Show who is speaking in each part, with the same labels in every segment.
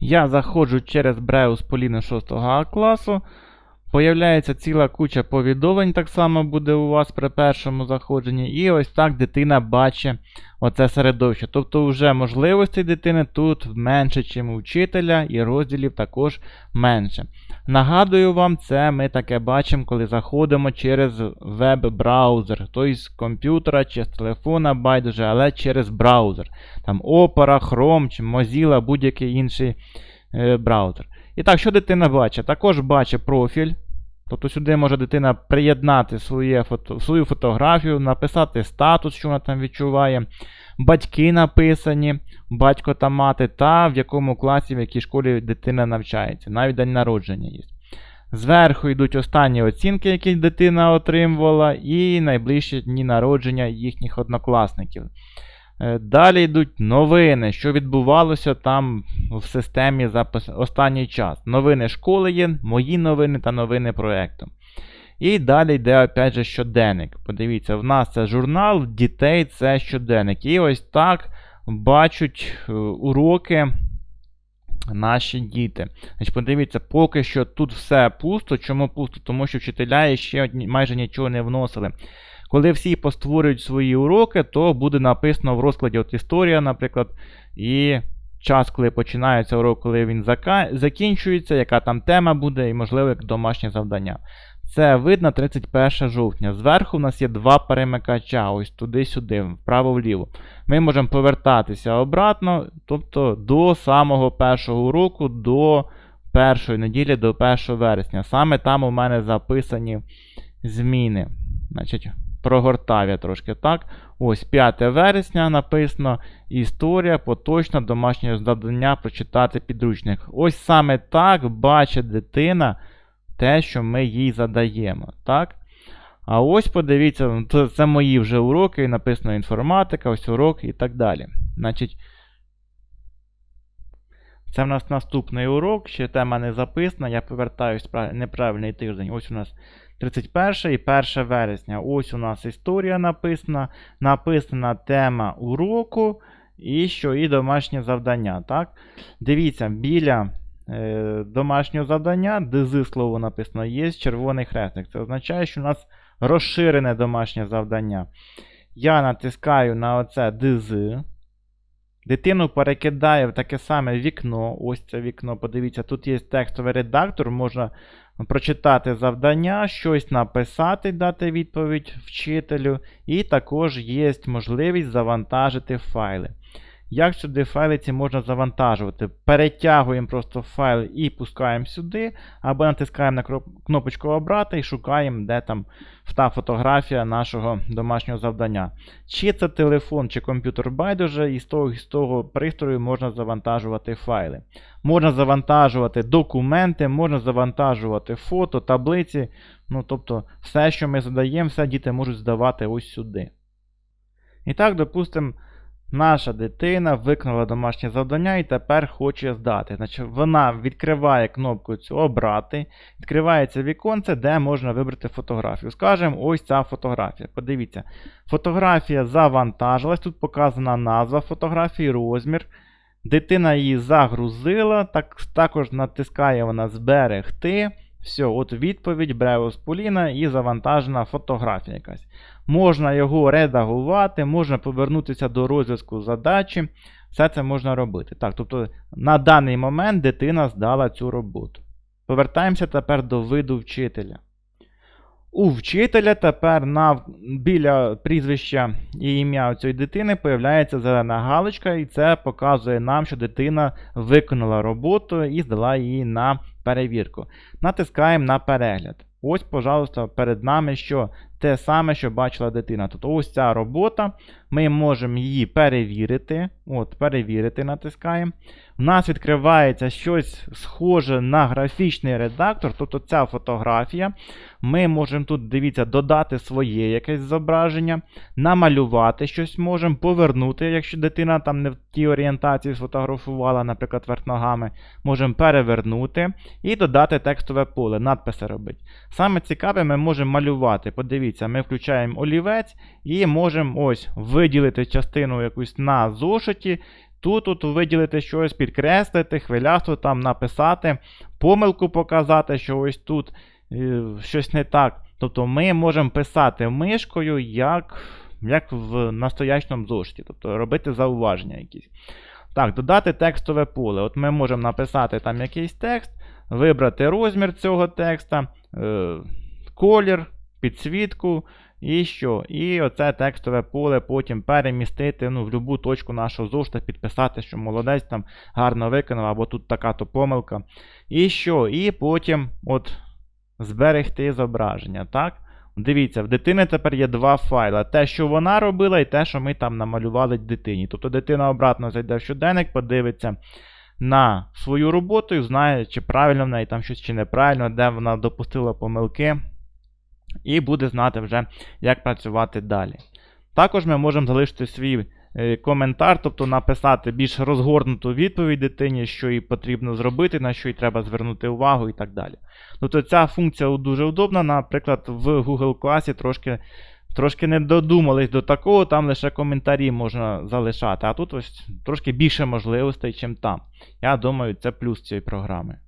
Speaker 1: Я заходжу через Бреус Поліни 6 А класу. Появляється ціла куча повідомлень, так само буде у вас при першому заходженні. І ось так дитина бачить оце середовище. Тобто, вже можливостей дитини тут менше, ніж у вчителя, і розділів також менше. Нагадую вам, це ми таке бачимо, коли заходимо через веб-браузер, тобто з комп'ютера чи з телефона, байдуже, але через браузер. Там Opera, Chrome чи Mozilla, будь-який інший е, браузер. І так, що дитина бачить? Також бачить профіль. Тобто сюди може дитина приєднати своє фото, свою фотографію, написати статус, що вона там відчуває, батьки написані, батько та мати, та в якому класі, в якій школі дитина навчається. Навіть день народження є. Зверху йдуть останні оцінки, які дитина отримувала, і найближчі дні народження їхніх однокласників. Е, Далі йдуть новини, що відбувалося там в системі за останній час. Новини школи є, мої новини та новини проєкту. І далі йде опять же щоденник. Подивіться, в нас це журнал, дітей це щоденник. І ось так бачать е, уроки наші діти. Значить, подивіться, поки що тут все пусто. Чому пусто? Тому що вчителя ще майже нічого не вносили. Коли всі постворюють свої уроки, то буде написано в розкладі от історія, наприклад, і час, коли починається урок, коли він закінчується, яка там тема буде, і, можливо, як домашнє завдання. Це видно 31 жовтня. Зверху в нас є два перемикача, ось туди-сюди, вправо-вліво. Ми можемо повертатися обратно, тобто до самого першого уроку, до першої неділі, до 1 вересня. Саме там у мене записані зміни. Значить, прогортав я трошки так. Ось 5 вересня написано. Історія, поточна, домашнє завдання прочитати підручник. Ось саме так бачить дитина те, що ми їй задаємо. Так? А ось подивіться, це, це мої вже уроки, написано інформатика, ось урок і так далі. Значить, це в нас наступний урок, ще тема не записана. Я повертаюсь неправильний тиждень. Ось у нас 31 і 1 вересня. Ось у нас історія написана, написана тема уроку і що і домашнє завдання. Так? Дивіться, біля е, домашнього завдання, ДЗ слово написано, є червоний хрестик. Це означає, що у нас розширене домашнє завдання. Я натискаю на оце ДЗ. Дитину перекидає в таке саме вікно. Ось це вікно. Подивіться, тут є текстовий редактор, можна прочитати завдання, щось написати, дати відповідь вчителю. І також є можливість завантажити файли. Як сюди файли ці можна завантажувати? Перетягуємо просто файл і пускаємо сюди, або натискаємо на кнопочку обрати і шукаємо, де там та фотографія нашого домашнього завдання. Чи це телефон, чи комп'ютер байдуже, і з того, і з того пристрою можна завантажувати файли. Можна завантажувати документи, можна завантажувати фото, таблиці. Ну, тобто, все, що ми задаємо, все діти можуть здавати ось сюди. І так, допустимо, наша дитина виконала домашнє завдання і тепер хоче здати. Значить, вона відкриває кнопку цю обрати, відкривається віконце, де можна вибрати фотографію. Скажемо, ось ця фотографія. Подивіться, фотографія завантажилась, тут показана назва фотографії, розмір. Дитина її загрузила, так, також натискає вона зберегти. Все, от відповідь Бреус Поліна і завантажена фотографія якась. Можна його редагувати, можна повернутися до розв'язку задачі. Все це можна робити. Так, тобто на даний момент дитина здала цю роботу. Повертаємося тепер до виду вчителя. У вчителя тепер на, біля прізвища і ім'я цієї дитини появляється зелена галочка, і це показує нам, що дитина виконала роботу і здала її на перевірку. Натискаємо на перегляд. Ось, пожалуйста, перед нами що те саме, що бачила дитина. Тобто ось ця робота. Ми можемо її перевірити. От, перевірити натискаємо. У нас відкривається щось схоже на графічний редактор, тобто ця фотографія. Ми можемо тут, дивіться, додати своє якесь зображення, намалювати щось можемо, повернути, якщо дитина там не в тій орієнтації сфотографувала, наприклад, верх ногами, можемо перевернути і додати текстове поле, надписи робити. Саме цікаве, ми можемо малювати. Подивіться, ми включаємо олівець і можемо ось виділити частину якусь на зошиті. Тут тут виділити щось, підкреслити, хвилясту там написати, помилку показати, що ось тут е, щось не так. Тобто ми можемо писати мишкою як, як в настоячному зошиті, тобто робити зауваження якісь. Так, додати текстове поле. От ми можемо написати там якийсь текст, вибрати розмір цього текста, е, колір, підсвітку і що. І оце текстове поле потім перемістити ну, в будь-яку точку нашого зошита, підписати, що молодець там гарно виконав, або тут така-то помилка. І що? І потім от зберегти зображення. так? Дивіться, в дитини тепер є два файли. Те, що вона робила, і те, що ми там намалювали дитині. Тобто дитина обратно зайде в щоденник, подивиться на свою роботу і знає, чи правильно в неї там щось чи неправильно, де вона допустила помилки. І буде знати вже, як працювати далі. Також ми можемо залишити свій е, коментар, тобто написати більш розгорнуту відповідь дитині, що їй потрібно зробити, на що їй треба звернути увагу і так далі. Тобто ця функція дуже удобна. Наприклад, в Google класі трошки, трошки не додумались до такого, там лише коментарі можна залишати, а тут ось трошки більше можливостей, ніж там. Я думаю, це плюс цієї програми.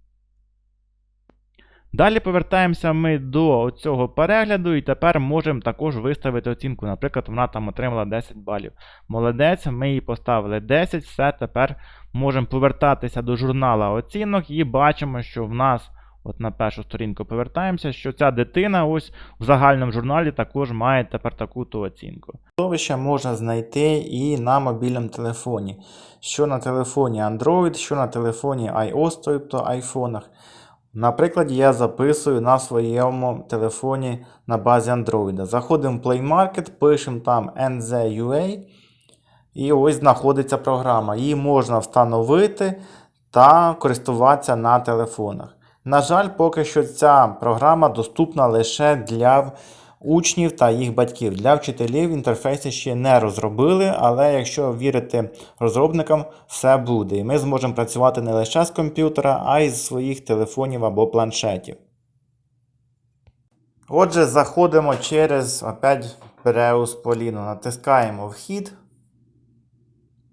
Speaker 1: Далі повертаємося ми до цього перегляду, і тепер можемо також виставити оцінку. Наприклад, вона там отримала 10 балів. Молодець, ми їй поставили 10, все, тепер можемо повертатися до журнала оцінок і бачимо, що в нас, от на першу сторінку повертаємося, що ця дитина ось в загальному журналі також має тепер таку-то оцінку. Сховище можна знайти і на мобільному телефоні. Що на телефоні Android, що на телефоні iOS, тобто айфонах. Наприклад, я записую на своєму телефоні на базі Android. Заходимо в Play Market, пишемо там NZUA. І ось знаходиться програма. Її можна встановити та користуватися на телефонах. На жаль, поки що ця програма доступна лише для учнів та їх батьків. Для вчителів інтерфейси ще не розробили, але якщо вірити розробникам, все буде. І ми зможемо працювати не лише з комп'ютера, а й з своїх телефонів або планшетів. Отже, заходимо через опять Breus Polino, натискаємо вхід.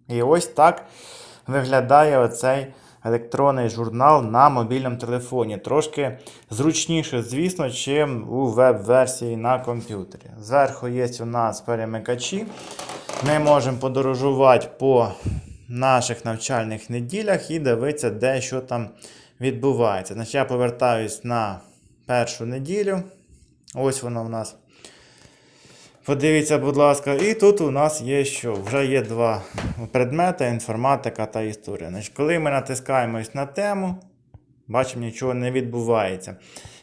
Speaker 1: І ось так виглядає оцей електронний журнал на мобільному телефоні. Трошки зручніше, звісно, чим у веб-версії на комп'ютері. Зверху є у нас перемикачі. Ми можемо подорожувати по наших навчальних неділях і дивитися, де що там відбувається. Значить, я повертаюсь на першу неділю. Ось воно в нас. Подивіться, будь ласка, і тут у нас є що? Вже є два предмети: інформатика та історія. Значить, Коли ми натискаємось на тему, бачимо, нічого не відбувається.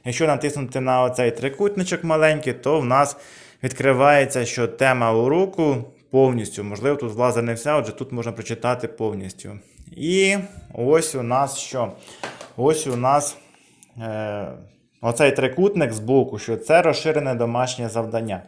Speaker 1: Якщо натиснути на оцей трикутничок маленький, то в нас відкривається, що тема уроку повністю. Можливо, тут влазить не вся, отже, тут можна прочитати повністю. І ось у нас що? Ось у нас. Е Оцей трикутник з боку, що це розширене домашнє завдання.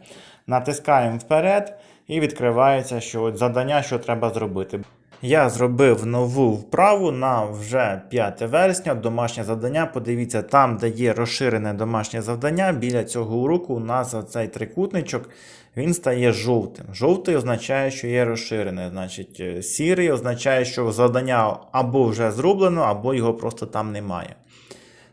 Speaker 1: Натискаємо вперед і відкривається, що от завдання, що треба зробити. Я зробив нову вправу на вже 5 вересня. Домашнє завдання. Подивіться, там, де є розширене домашнє завдання, біля цього уроку у нас оцей трикутничок він стає жовтим. Жовтий означає, що є розширене. Значить, е, сірий означає, що завдання або вже зроблено, або його просто там немає.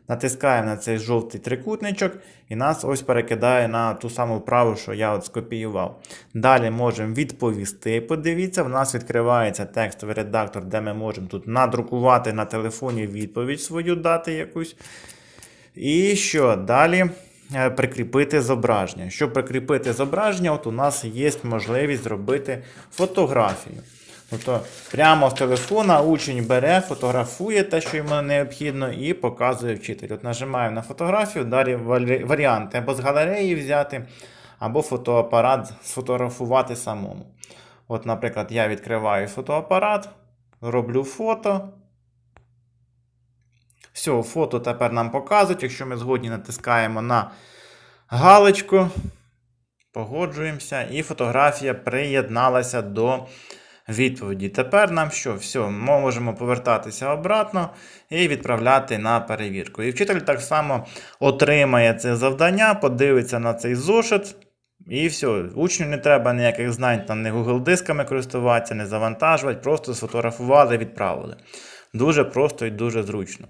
Speaker 1: Натискаємо на цей жовтий трикутничок і нас ось перекидає на ту саму вправу, що я от скопіював. Далі можемо відповісти. Подивіться, в нас відкривається текстовий редактор, де ми можемо тут надрукувати на телефоні відповідь свою дати якусь. І що? Далі е, прикріпити зображення. Щоб прикріпити зображення, от у нас є можливість зробити фотографію. Тобто прямо з телефона учень бере, фотографує те, що йому необхідно, і показує вчителю. От Нажимаємо на фотографію, далі варіанти або з галереї взяти, або фотоапарат сфотографувати самому. От, Наприклад, я відкриваю фотоапарат, роблю фото. Все, фото тепер нам показують. Якщо ми згодні натискаємо на галочку, погоджуємося, і фотографія приєдналася до відповіді. Тепер нам що? Все, ми можемо повертатися обратно і відправляти на перевірку. І вчитель так само отримає це завдання, подивиться на цей зошит. І все, учню не треба ніяких знань, там не Google дисками користуватися, не завантажувати, просто сфотографували, відправили. Дуже просто і дуже зручно.